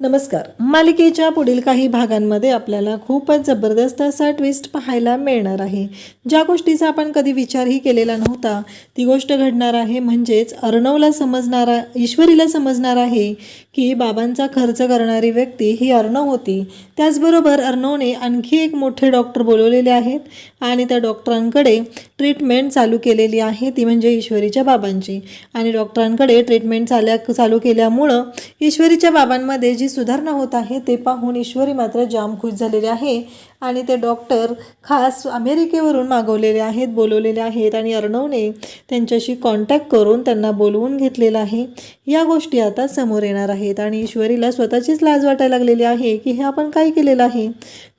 नमस्कार. मालिकेच्या पुढील काही भागांमध्ये आपल्याला खूपच जबरदस्त असा ट्विस्ट पाहायला मिळणार आहे. ज्या गोष्टीचा आपण कधी विचारही केलेला नव्हता ती गोष्ट घडणार आहे म्हणजेच अर्णवला समजणारा ईश्वरीला समजणार आहे की बाबांचा खर्च करणारी व्यक्ती ही अर्णव होती. त्याचबरोबर अर्णवने आणखी एक मोठे डॉक्टर बोलवलेले आहेत आणि त्या डॉक्टरांकडे ट्रीटमेंट चालू केलेली आहे ती म्हणजे ईश्वरीच्या बाबांची. आणि डॉक्टरांकडे ट्रीटमेंट चाल्या चालू केल्यामुळं ईश्वरीच्या बाबांमध्ये जी सुधारणा होत आहे ते पाहून ईश्वरी मात्र जाम खुश झालेले आहे. आणि ते डॉक्टर खास अमेरिकेवरून मागवलेले आहेत बोलवलेले आहेत आणि अर्णवने त्यांच्याशी कॉन्टॅक्ट करून त्यांना बोलवून घेतलेलं आहे. या गोष्टी आता समोर येणार आहेत आणि ईश्वरीला स्वतःचीच लाज वाटायला लागलेली आहे की हे आपण काय केलेलं आहे?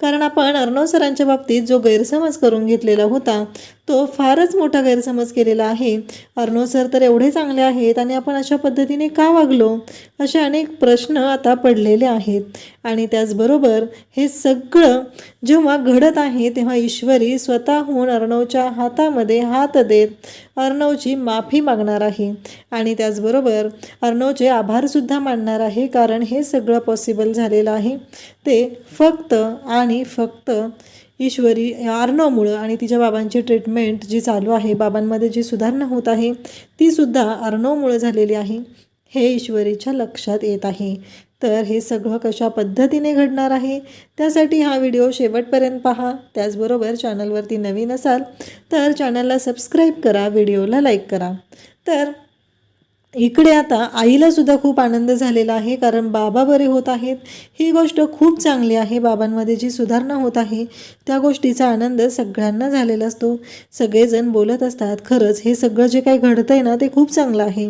कारण आपण अर्णव सरांच्या बाबतीत जो गैरसमज करून घेतलेला होता तो फारच मोठा गैरसमज केलेला आहे. अर्णव सर तर एवढे चांगले आहेत आणि आपण अशा पद्धतीने का वागलो? असे अनेक प्रश्न आता पडलेले आहेत. आणि त्याचबरोबर हे सगळं जेव्हा घडत आहे तेव्हा ईश्वरी स्वतःहून अर्णवच्या हातामध्ये हात देत अर्णवची माफी मागणार आहे. आणि त्याचबरोबर अर्णवचे आभारसुद्धा मानणार आहे कारण हे सगळं पॉसिबल झालेलं आहे. ते फक्त आणि फक्त ईश्वरी अर्णवमुळं आणि तिच्या बाबांची ट्रीटमेंट जी चालू आहे बाबांमध्ये जी सुधारणा होत आहे ती सुद्धा अर्णवमुळं झालेली आहे. हे ईश्वरीच्या लक्षात येत आहे. तर हे सगळं कशा पद्धतीने घडणार आहे त्यासाठी हा व्हिडिओ शेवटपर्यंत पहा. त्याचबरोबर चॅनलवरती नवीन असाल तर चॅनलला सबस्क्राईब करा व्हिडिओला लाईक करा. तर इकडे आता आईला सुद्धा खूप आनंद झालेला आहे कारण बाबा बरे होत आहेत. ही गोष्ट खूप चांगली आहे बाबांमध्ये जी सुधारणा होत आहे. त्या गोष्टीचा आनंद सगळ्यांना झालेला असतो. सगळेजण बोलत असतात खरंच हे सगळं जे काही घडतं आहे ना ते खूप चांगलं आहे.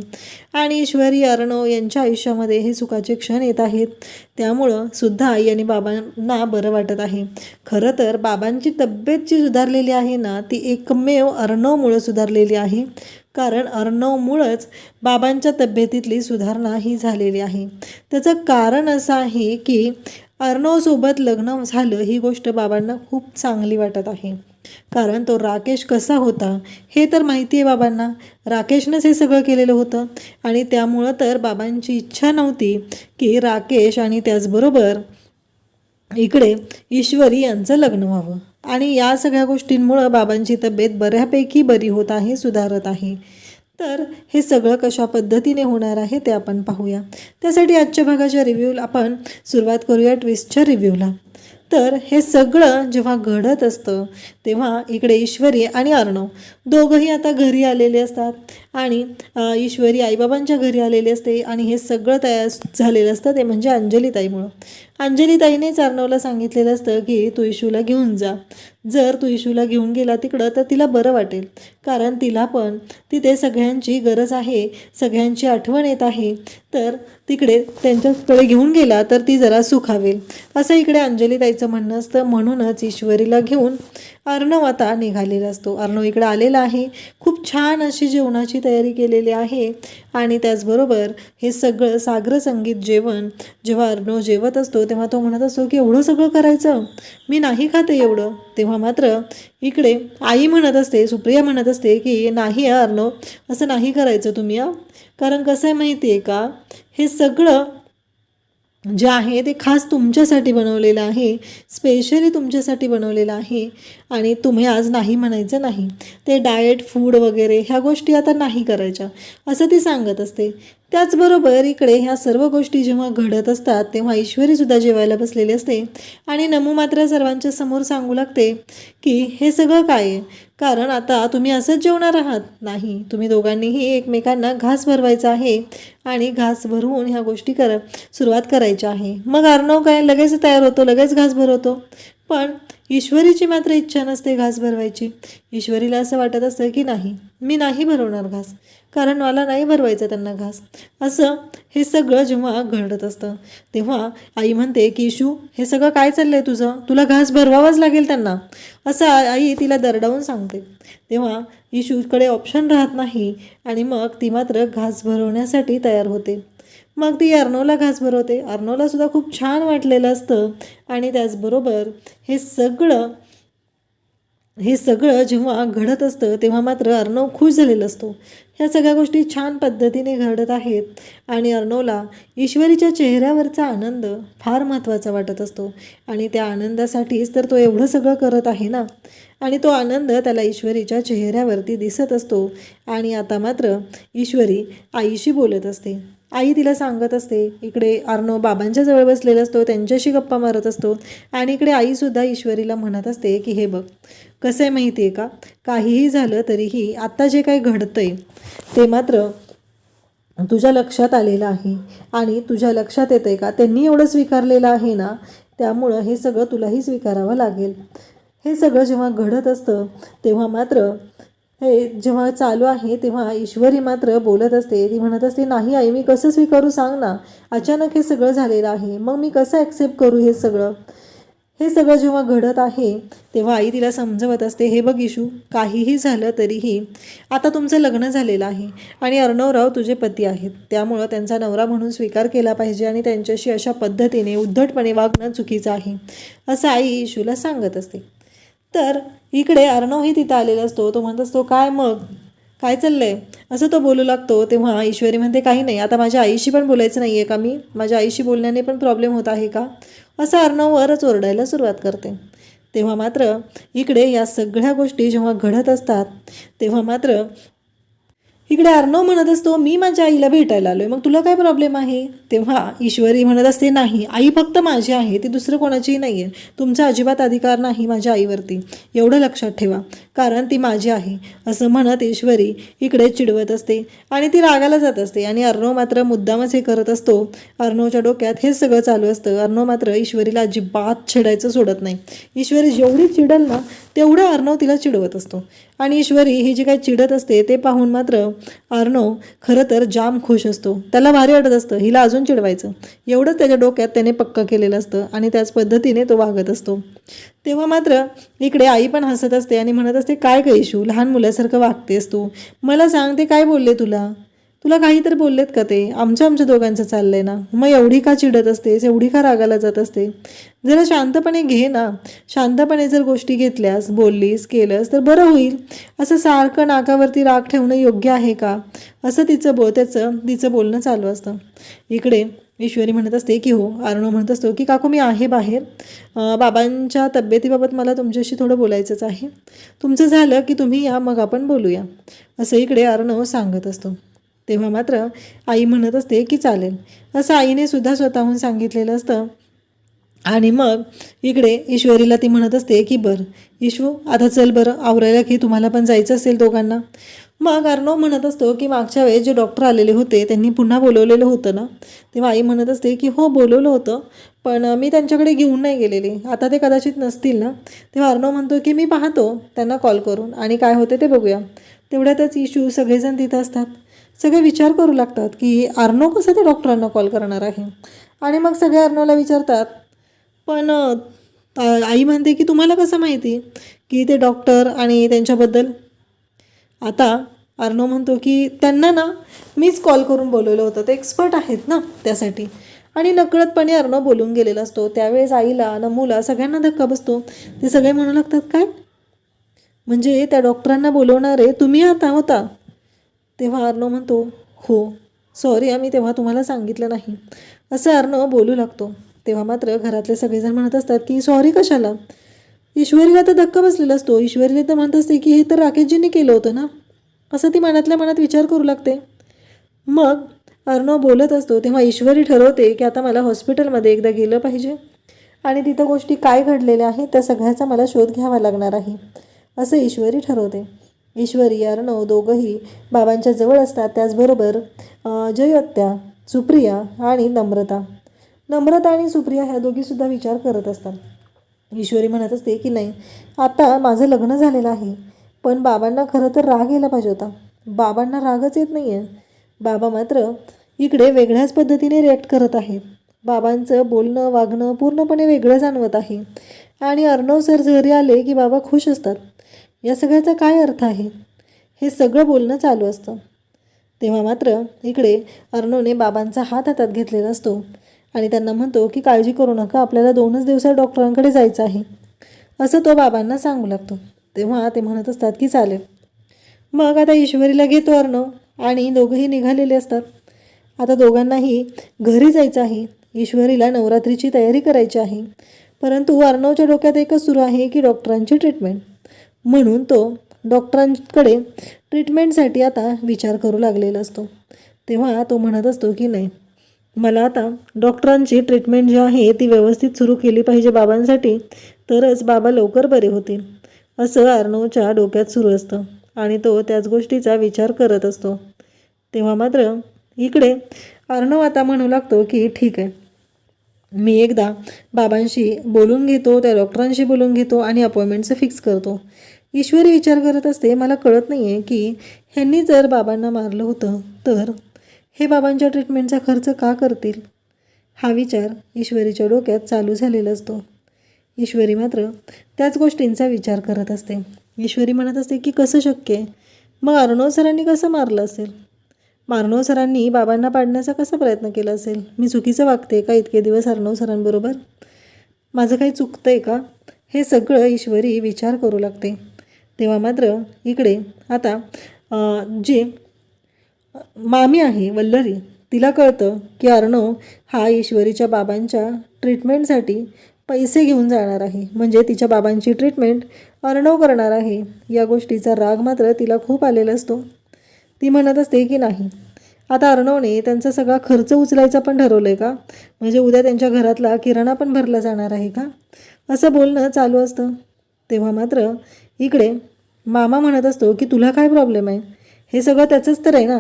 आणि ईश्वरी अर्णव यांच्या आयुष्यामध्ये हे सुखाचे क्षण येत आहेत. त्यामुळं सुद्धा आई आणि बाबांना बरं वाटत आहे. खरं तर बाबांची तब्येत जी सुधारलेली आहे ना ती एकमेव अर्णवमुळं सुधारलेली आहे. कारण अर्णवमुळंच बाबांच्या तब्येतीतली सुधारणा ही झालेली आहे. त्याचं कारण असं आहे की अर्णवसोबत लग्न झालं ही गोष्ट बाबांना खूप चांगली वाटत आहे. कारण तो राकेश कसा होता हे तर माहिती आहे बाबांना. राकेशनंच हे सगळं केलेलं होतं आणि त्यामुळं तर बाबांची इच्छा नव्हती की राकेश आणि त्याचबरोबर इकडे ईश्वरी यांचं लग्न व्हावं. आणि या सगळ्या गोष्टींमुळं बाबांची तब्येत बऱ्यापैकी बरी होत आहे सुधारत आहे. तर हे सगळं कशा पद्धतीने होणार आहे ते आपण पाहूया. त्यासाठी आजच्या भागाच्या रिव्ह्यूला आपण सुरुवात करूया ट्विस्टच्या रिव्ह्यूला तर हे सगळं जेव्हा घडत असतं तेव्हा इकडे ईश्वरी आणि अर्णव दोघंही आता घरी आलेले असतात. आणि ईश्वरी आईबाबांच्या घरी आलेली असते आणि हे सगळं तयार झालेलं असतं ते म्हणजे अंजलीताईमुळं. अंजलीताईने चारणवला सांगितलेलं असतं की तू इशूला घेऊन जा. जर तू इशूला घेऊन गेला तिकडं तर तिला बरं वाटेल. कारण तिला पण तिथे सगळ्यांची गरज आहे सगळ्यांची आठवण येत आहे. तर तिकडे त्यांच्याकडे घेऊन गेला तर ती जरा सुखावेल. असं इकडे अंजली ताईचं म्हणणं असतं. म्हणूनच ईश्वरीला घेऊन अर्णव आता निघालेला असतो. अर्णव इकडे आलेला आहे. खूप छान अशी जेवणाची तयारी केलेली आहे. आणि त्याचबरोबर हे सगळं सागर संगीत जेवण जेव्हा अर्णव जेवत असतो तेव्हा तो म्हणत असतो की एवढं सगळं करायचं? मी नाही खाते एवढं. तेव्हा मात्र इकडे आई म्हणत असते सुप्रिया म्हणत असते की नाही आहे अर्णव असं नाही करायचं तुम्ही कारण कसं आहे माहिती आहे का? हे सगळं जे आहे ते खास तुमच्यासाठी बनवलेलं आहे स्पेशली तुमच्यासाठी बनवलेलं आहे. आणि तुम्ही आज नाही म्हणायचं नाही. ते डाएट फूड वगैरे ह्या गोष्टी आता नाही करायच्या. असं ती सांगत असते. त्याचबरोबर इकडे ह्या सर्व गोष्टी जेव्हा घडत असतात तेव्हा ईश्वरीसुद्धा जेवायला बसलेली असते. आणि नमू मात्र सर्वांच्या समोर सांगू लागते की हे सगळं काय आहे? कारण आता तुम्ही असंच जेवणार आहात. नाही तुम्ही दोघांनीही एकमेकांना घास भरवायचा आहे. आणि घास भरवून ह्या गोष्टी कर सुरुवात करायच्या आहे. मग अर्णव काय लगेच तयार होतो लगेच घास भरवतो. पण ईश्वरीची मात्र इच्छा नसते घास भरवायची. ईश्वरीला असं वाटत असतं की नाही मी नाही भरवणार घास कारण मला नाही भरवायचं त्यांना घास. असं हे सगळं जेव्हा घडत असतं तेव्हा आई म्हणते की इशू हे सगळं काय चाललं आहे तुझं? तुला घास भरवावाच लागेल त्यांना. असं आई तिला दरडावून सांगते. तेव्हा इशूकडे ऑप्शन राहत नाही आणि मग ती मात्र घास भरवण्यासाठी तयार होते. मग ती अर्नोला घास भरवते. अर्नोलासुद्धा खूप छान वाटलेलं असतं. आणि त्याचबरोबर हे सगळं हे सगळं जेव्हा घडत असतं तेव्हा मात्र अर्णव खुश झालेला असतो. ह्या सगळ्या गोष्टी छान पद्धतीने घडत आहेत. आणि अर्णवला ईश्वरीच्या चेहऱ्यावरचा आनंद फार महत्त्वाचा वाटत असतो. आणि त्या आनंदासाठीच तर तो एवढं सगळं करत आहे ना? आणि तो आनंद त्याला ईश्वरीच्या चेहऱ्यावरती दिसत असतो. आणि आता मात्र ईश्वरी आईशी बोलत असते. आई तिला सांगत असते इकडे अर्णव बाबांच्या जवळ बसलेला असतो त्यांच्याशी गप्पा मारत असतो आणि इकडे आईसुद्धा ईश्वरीला म्हणत असते की हे बघ कसं आहे माहिती आहे का? काहीही झालं तरीही आत्ता जे काही घडतंय ते मात्र तुझ्या लक्षात आलेलं आहे. आणि तुझ्या लक्षात येतं आहे का? त्यांनी एवढं स्वीकारलेलं आहे ना? त्यामुळं हे सगळं तुलाही स्वीकारावं लागेल. हे सगळं जेव्हा घडत असतं तेव्हा मात्र हे जेव्हा चालू आहे तेव्हा ईश्वरी मात्र बोलत असते. ती म्हणत असते नाही आई मी कसं स्वीकारू? सांग ना. अचानक हे सगळं झालेलं आहे. मग मी कसं ॲक्सेप्ट करू हे सगळं? हे सगळं जेव्हा घडत आहे तेव्हा आई तिला समजवत असते हे बघ इशू काहीही झालं तरीही आता तुमचं लग्न झालेलं आहे आणि अर्णवराव तुझे पती आहेत. त्यामुळं त्यांचा नवरा म्हणून स्वीकार केला पाहिजे आणि त्यांच्याशी अशा पद्धतीने उद्धटपणे वागणं चुकीचं आहे. असं आई इशूला सांगत असते. तर इकडे अर्णवही तिथं आलेला असतो. तो म्हणत असतो काय मग? काय चाललंय? असं तो बोलू लागतो. तेव्हा ईश्वरी म्हणते काही नाही. आता माझ्या आईशी पण बोलायचं नाही आहे का मी? माझ्या आईशी बोलण्याने पण प्रॉब्लेम होत आहे का? असं अर्णववरच ओरडायला सुरुवात करते. तेव्हा मात्र इकडे या सगळ्या गोष्टी जेव्हा घडत असतात तेव्हा मात्र इकडे अर्णव म्हणत असतो मी माझ्या आईला भेटायला आलोय. मग तुला काय प्रॉब्लेम आहे? तेव्हा ईश्वरी म्हणत असते नाही आई फक्त माझी आहे ती दुसरं कोणाचीही नाही आहे तुमचा अजिबात अधिकार नाही माझ्या आईवरती. एवढं लक्षात ठेवा. कारण ती माझी आहे असं म्हणत ईश्वरी इकडे चिडवत असते आणि ती रागाला जात असते. आणि अर्णव मात्र मुद्दामच हे करत असतो. अर्णवच्या डोक्यात हे सगळं चालू असतं. अर्णव मात्र ईश्वरीला अजिबात चिडायचं सोडत नाही. ईश्वरी जेवढी चिडल ना तेवढं अर्णव तिला चिडवत असतो. आणि ईश्वरी ही जी काही चिडत असते ते पाहून मात्र अर्णव खरं तर जाम खुश असतो. त्याला भारी वाटत असतं. हिला अजून चिडवायचं. एवढंच त्याच्या डोक्यात त्याने पक्क केलेलं असतं आणि त्याच पद्धतीने तो वागत असतो. तेव्हा मात्र इकडे आई पण हसत असते आणि म्हणत असते काय कैशू लहान मुलासारखं वागतेस तू. मला सांग ते काय बोलले तुला? तुला काही तर बोललेत का ते? आमच्या आमच्या दोघांचं चाललंय ना. मग एवढी का चिडत असतेस? एवढी का रागाला जात असते? जरा शांतपणे घे ना. शांतपणे जर गोष्टी घेतल्यास बोललीस केलंस तर बरं होईल. असं सारखं नाकावरती राग ठेवणं योग्य आहे का? असं तिचं बो त्याचं तिचं बोलणं चालू असतं. इकडे ईश्वरी म्हणत असते की हो अर्णव म्हणत असतो की काकू मी आहे बाहेर. बाबांच्या तब्येतीबाबत मला तुमच्याशी थोडं बोलायचंच आहे. तुमचं झालं की तुम्ही या मग आपण बोलूया. असं इकडे अर्णव सांगत असतो. तेव्हा मात्र आई म्हणत असते की चालेल. असं आईने सुद्धा स्वतःहून सांगितलेलं असतं. आणि मग इकडे ईश्वरीला ती म्हणत असते की बरं ईश्वू आता चल बरं आवरायला की तुम्हाला पण जायचं असेल दोघांना. मग अर्णव म्हणत असतो की मागच्या वेळेस जे डॉक्टर आलेले होते त्यांनी पुन्हा बोलवलेलं होतं ना? तेव्हा आई म्हणत असते की हो बोलवलं होतं पण मी त्यांच्याकडे घेऊन नाही गेलेले. आता ते कदाचित नसतील ना? तेव्हा अर्णव म्हणतो की मी पाहतो त्यांना कॉल करून. आणि काय होते ते बघूया. तेवढ्यातच इशू सगळेजण तिथं असतात. सगळे विचार करू लागतात की अर्णव कसं त्या डॉक्टरांना कॉल करणार आहे? आणि मग सगळे अर्णवला विचारतात पण आई म्हणते की तुम्हाला कसं माहिती? की ते डॉक्टर आणि त्यांच्याबद्दल आता अर्णव म्हणतो की त्यांना ना मीच कॉल करून बोलवलं होतं. ते एक्सपर्ट आहेत ना त्यासाठी. आणि नकळतपणे अर्णव बोलून गेलेला असतो. त्यावेळेस आईला नमूला सगळ्यांना धक्का बसतो. ते सगळे म्हणू लागतात काय? म्हणजे त्या डॉक्टरांना बोलवणारे तुम्ही आता होता. तेव्हा अर्णव म्हणतो हो सॉरी आम्ही तेव्हा तुम्हाला सांगितलं नाही. असं अर्णव बोलू लागतो. तेव्हा मात्र घरातले सगळेजण म्हणत असतात की सॉरी कशाला? ईश्वरीला तर धक्का बसलेला असतो. ईश्वरीला तर म्हणत असते की हे तर राकेशजींनी केलं होतं ना? असं ती मनातल्या मनात विचार करू लागते. मग अर्णव बोलत असतो तेव्हा ईश्वरी ठरवते की आता मला हॉस्पिटलमध्ये एकदा गेलं पाहिजे. आणि तिथं गोष्टी काय घडलेल्या आहेत त्या सगळ्याचा मला शोध घ्यावा लागणार आहे. असं ईश्वरी ठरवते. ईश्वरी अर्णव दोघंही बाबांच्या जवळ असतात. त्याचबरोबर जयत्या जयोत्या सुप्रिया आणि नम्रता. नम्रता आणि सुप्रिया ह्या दोघीसुद्धा विचार करत असतात. ईश्वरी म्हणत असते की नाही आता माझं लग्न झालेलं आहे पण बाबांना खरं तर राग यायला पाहिजे होता. बाबांना रागच येत नाही आहे बाबा मात्र इकडे वेगळ्याच पद्धतीने रिॲक्ट करत आहेत. बाबांचं बोलणं वागणं पूर्णपणे वेगळं जाणवत आहे. आणि अर्णव सर घरी आले की बाबा खुश असतात. या सगळ्याचा काय अर्थ आहे? हे सगळं बोलणं चालू असतं. तेव्हा मात्र इकडे अर्णवने बाबांचा हात हातात घेतलेला असतो. आणि त्यांना म्हणतो की काळजी करू नका आपल्याला दोनच दिवसात डॉक्टरांकडे जायचं आहे. असं तो बाबांना सांगू लागतो. तेव्हा ते म्हणत असतात की चालेल. मग आता ईश्वरीला घेतो अर्णव आणि दोघंही निघालेले असतात. आता दोघांनाही घरी जायचं आहे. ईश्वरीला नवरात्रीची तयारी करायची आहे. परंतु अर्णवच्या डोक्यात एकच सुरू आहे की डॉक्टरांची ट्रीटमेंट. म्हणून तो डॉक्टरांकडे ट्रीटमेंटसाठी आता विचार करू लागलेला असतो. तेव्हा तो म्हणत असतो की नाही मला आता डॉक्टरांची ट्रीटमेंट जी आहे ती व्यवस्थित सुरू केली पाहिजे बाबांसाठी तरच बाबा लवकर बरे होतील असं अर्णवच्या डोक्यात सुरू असतं आणि तो त्याच गोष्टीचा विचार करत असतो. तेव्हा मात्र इकडे अर्णव आता म्हणू लागतो की ठीक आहे. मी एकदा बाबांशी बोलून घेतो त्या डॉक्टरांशी बोलून घेतो आणि अपॉइंटमेंटचं फिक्स करतो. ईश्वरी विचार करत असते मला कळत नाही आहे की ह्यांनी जर बाबांना मारलं होतं तर हे बाबांच्या ट्रीटमेंटचा खर्च का करतील? हा विचार ईश्वरीच्या डोक्यात चालू झालेला असतो. ईश्वरी मात्र त्याच गोष्टींचा विचार करत असते. ईश्वरी म्हणत असते की कसं शक्य आहे? मग अर्णव सरांनी कसं मारलं असेल? मार्णव सरांनी बाबांना पाडण्याचा कसा प्रयत्न केला असेल? मी चुकीचं वागते का इतके दिवस अर्णव सरांबरोबर? माझं काही चुकतं आहे का? हे सगळं ईश्वरी विचार करू लागते. तेव्हा मात्र इकडे आता जे मामी आहे वल्लरी. तिला कळतं की अर्णव हा ईश्वरीच्या बाबांच्या ट्रीटमेंटसाठी पैसे घेऊन जाणार आहे. म्हणजे तिच्या बाबांची ट्रीटमेंट अर्णव करणार आहे. या गोष्टीचा राग मात्र तिला खूप आलेला असतो. ती म्हणत असते की नाही आता अर्णवने त्यांचा सगळा खर्च उचलायचा पण ठरवलं आहे का? म्हणजे उद्या त्यांच्या घरातला किराणा पण भरला जाणार आहे का? असं बोलणं चालू असतं. तेव्हा मात्र इकडे मामा म्हणत असतो की तुला काय प्रॉब्लेम आहे? हे सगळं त्याचंच तर आहे ना?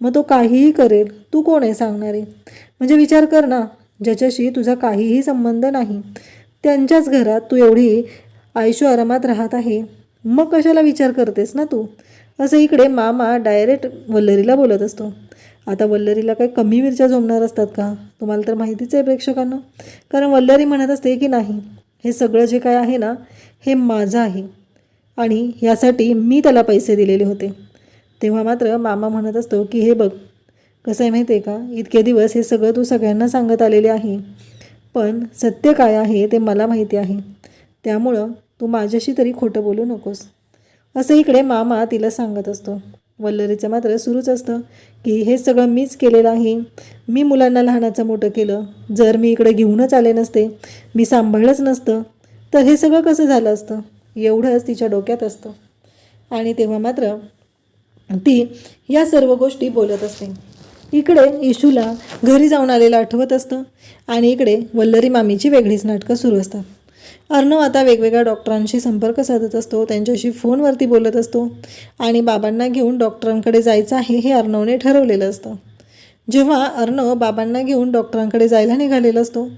मग तो काहीही करेल तू कोण आहे सांगणारे? म्हणजे विचार कर ना ज्याच्याशी तुझा काहीही संबंध नाही त्यांच्याच घरात तू एवढी आयुष्य आरामात राहत आहे मग कशाला विचार करतेस ना तू? असं इकडे मामा डायरेक्ट वल्लरीला बोलत असतो. आता वल्लरीला काही कमी मिरच्या जोमणार असतात का? तुम्हाला तर माहितीच आहे प्रेक्षकांना. कारण वल्लरी म्हणत असते की नाही हे सगळं जे काय आहे ना हे माझं आहे. आणि यासाठी मी त्याला पैसे दिलेले होते. तेव्हा मात्र मामा म्हणत असतो की हे बघ कसं आहे माहिती आहे का? इतके दिवस हे सगळं तू सगळ्यांना सांगत आलेले आहे. पण सत्य काय आहे ते मला माहिती आहे. त्यामुळं तू माझ्याशी तरी खोटं बोलू नकोस. असं इकडे मामा तिला सांगत असतो. वल्लरीचं मात्र सुरूच असतं की हे सगळं मीच केलेलं आहे. मी मुलांना लहानाचं मोठं केलं. जर मी इकडे घेऊनच आले नसते मी सांभाळलंच नसतं तर हे सगळं कसं झालं असतं? एवढंच तिच्या डोक्यात असतं. आणि तेव्हा मात्र ती या सर्व गोष्टी बोलत असते. इकडे इशूला घरी जाऊन आलेलं आठवत असतं आणि इकडे वल्लरी मामीची वेगळीच नाटकं सुरू असतात. अर्णव आता वेगवेगळ्या डॉक्टरांशी संपर्क साधत असतो त्यांच्याशी फोनवरती बोलत असतो आणि बाबांना घेऊन डॉक्टरांकडे जायचं आहे हे अर्णवने ठरवलेलं असतं. जेव्हा अर्णव बाबांना घेऊन डॉक्टरांकडे जायला निघालेला असतो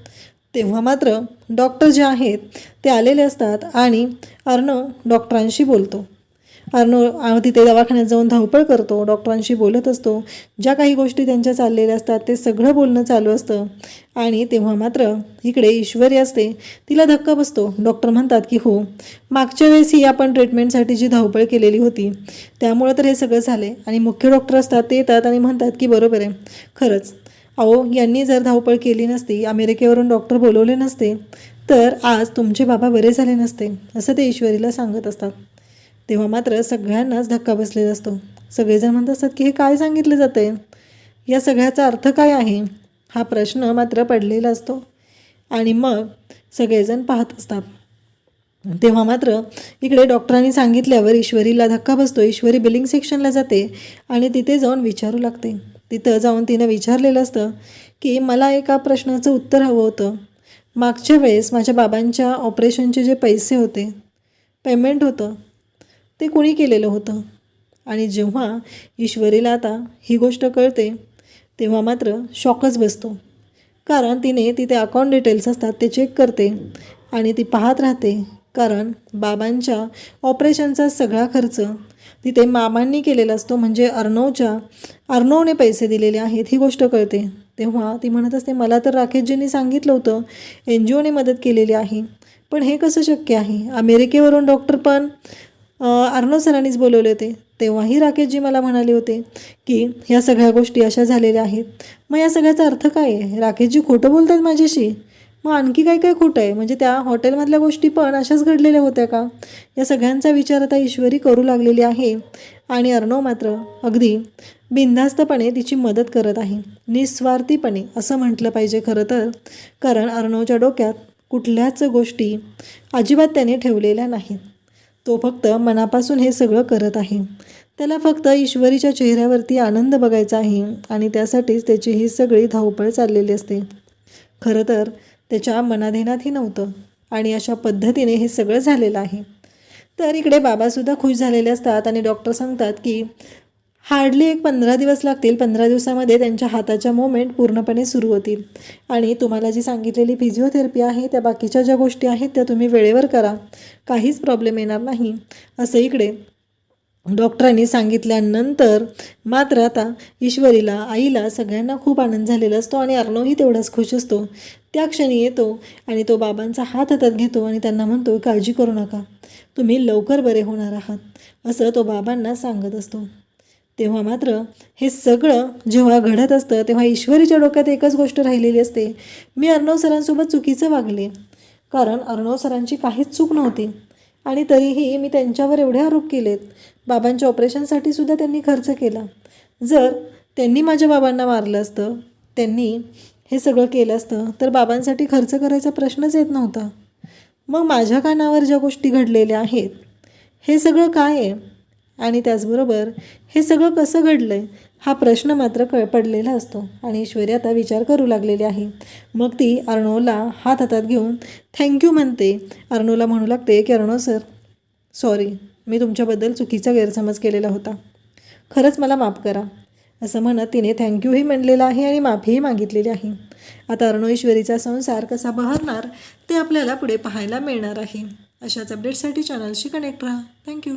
तेव्हा मात्र डॉक्टर जे आहेत ते आलेले असतात आणि अर्णव डॉक्टरांशी बोलतो. अर्णव तिथे दवाखान्यात जाऊन धावपळ करतो डॉक्टरांशी बोलत असतो. ज्या काही गोष्टी त्यांच्या चाललेल्या असतात ते सगळं बोलणं चालू असतं. आणि तेव्हा मात्र इकडे ईश्वरी असते तिला धक्का बसतो. डॉक्टर म्हणतात की हो मागच्या वेळेस ही आपण ट्रीटमेंटसाठी जी धावपळ केलेली होती त्यामुळं तर हे सगळं झाले. आणि मुख्य डॉक्टर असतात ते येतात आणि म्हणतात की बरोबर आहे. खरंच अहो यांनी जर धावपळ केली नसती अमेरिकेवरून डॉक्टर बोलवले नसते तर आज तुमचे बाबा बरे झाले नसते असं ते ईश्वरीला सांगत असतात. तेव्हा मात्र सगळ्यांनाच धक्का बसलेला असतो. सगळेजण म्हणत असतात की हे काय सांगितलं जातं आहे या सगळ्याचा अर्थ काय आहे? हा प्रश्न मात्र पडलेला असतो. आणि मग सगळेजण पाहत असतात. तेव्हा मात्र इकडे डॉक्टरांनी सांगितल्यावर ईश्वरीला धक्का बसतो. ईश्वरी बिलिंग सेक्शनला जाते आणि तिथे जाऊन विचारू लागते. तिथं जाऊन तिनं विचारलेलं असतं की मला एका प्रश्नाचं उत्तर हवं होतं. मागच्या वेळेस माझ्या बाबांच्या ऑपरेशनचे जे पैसे होते पेमेंट होतं ते कोणी केलेलं होतं? आणि जेव्हा ईश्वरीला आता ही गोष्ट कळते तेव्हा मात्र शॉकच बसतो. कारण तिने तिथे अकाउंट डिटेल्स असतात ते चेक करते आणि ती पाहत राहते. कारण बाबांच्या ऑपरेशनचा सगळा खर्च तिथे मामांनी केलेला असतो. म्हणजे अर्णवच्या अर्णवने पैसे दिलेले आहेत ही गोष्ट कळते. तेव्हा ती म्हणत असते मला तर राकेशजींनी सांगितलं होतं एन जी ओने मदत केलेली आहे. पण हे कसं शक्य आहे? अमेरिकेवरून डॉक्टर पण अर्णव सरांनीच बोलवले होते. तेव्हाही राकेशजी मला म्हणाले होते की ह्या सगळ्या गोष्टी अशा झालेल्या आहेत. मग या सगळ्याचा अर्थ काय आहे? राकेशजी खोटं बोलतात माझ्याशी? मग आणखी काय काय खोटं आहे? म्हणजे त्या हॉटेलमधल्या गोष्टी पण अशाच घडलेल्या होत्या का? या सगळ्यांचा विचार आता ईश्वरी करू लागलेली आहे आणि अर्णव मात्र अगदी बिनधास्तपणे तिची मदत करत आहे. निस्वार्थीपणे असं म्हटलं पाहिजे खरं तर कारण अर्णवच्या डोक्यात कुठल्याच गोष्टी अजिबात त्याने ठेवलेल्या नाहीत. तो फक्त मनापासून हे सगळं करत आहे. त्याला फक्त ईश्वरीच्या चेहऱ्यावरती आनंद बघायचा आहे आणि त्यासाठीच त्याची ही सगळी धावपळ चाललेली असते. खरं तर त्याच्या मनाधीनातही नव्हतं आणि अशा पद्धतीने हे सगळं झालेलं आहे. तर इकडे बाबासुद्धा खुश झालेले असतात आणि डॉक्टर सांगतात की हार्डली एक पंधरा दिवस लागतील पंधरा दिवसामध्ये त्यांच्या हाताच्या मोमेंट पूर्णपणे सुरू होतील. आणि तुम्हाला जी सांगितलेली फिजिओथेरपी आहे त्या बाकीच्या ज्या गोष्टी आहेत त्या तुम्ही वेळेवर करा. काहीच प्रॉब्लेम येणार नाही. असं इकडे डॉक्टरांनी सांगितल्यानंतर मात्र आता ईश्वरीला आईला सगळ्यांना खूप आनंद झालेला असतो आणि अर्णवही तेवढाच खुश असतो. त्या क्षणी येतो आणि तो बाबांचा हात हातात घेतो आणि त्यांना म्हणतो काळजी करू नका. तुम्ही लवकर बरे होणार आहात. असं तो बाबांना सांगत असतो. तेव्हा मात्र हे सगळं जेव्हा घडत असतं तेव्हा ईश्वरीच्या डोक्यात एकच गोष्ट राहिलेली असते. मी अर्णव सरांसोबत चुकीचं वागले. कारण अर्णव सरांची काहीच चूक नव्हती. आणि तरीही मी त्यांच्यावर एवढे आरोप केलेत. बाबांच्या ऑपरेशनसाठी सुद्धा त्यांनी खर्च केला. जर त्यांनी माझ्या बाबांना मारलं असतं त्यांनी हे सगळं केलं असतं तर बाबांसाठी खर्च करायचा प्रश्नच येत नव्हता. मग माझ्या कानावर ज्या गोष्टी घडलेल्या आहेत हे सगळं काय आहे? आणि त्याचबरोबर हे सगळं कसं घडलं आहे हा प्रश्न मात्र क पडलेला असतो. आणि ईश्वरी आता विचार करू लागलेली आहे. मग ती अर्णवला हात हातात घेऊन थँक्यू म्हणते. अर्णवला म्हणू लागते की अर्णव सर सॉरी मी तुमच्याबद्दल चुकीचा गैरसमज केलेला होता. खरंच मला माफ करा. असं म्हणत तिने थँक्यूही म्हणलेलं आहे आणि माफीही मागितलेली आहे. आता अर्णो ईश्वरीचा संसार कसा बहरणार ते आपल्याला पुढे पाहायला मिळणार आहे. अशाच अपडेटसाठी चॅनलशी कनेक्ट राहा. थँक्यू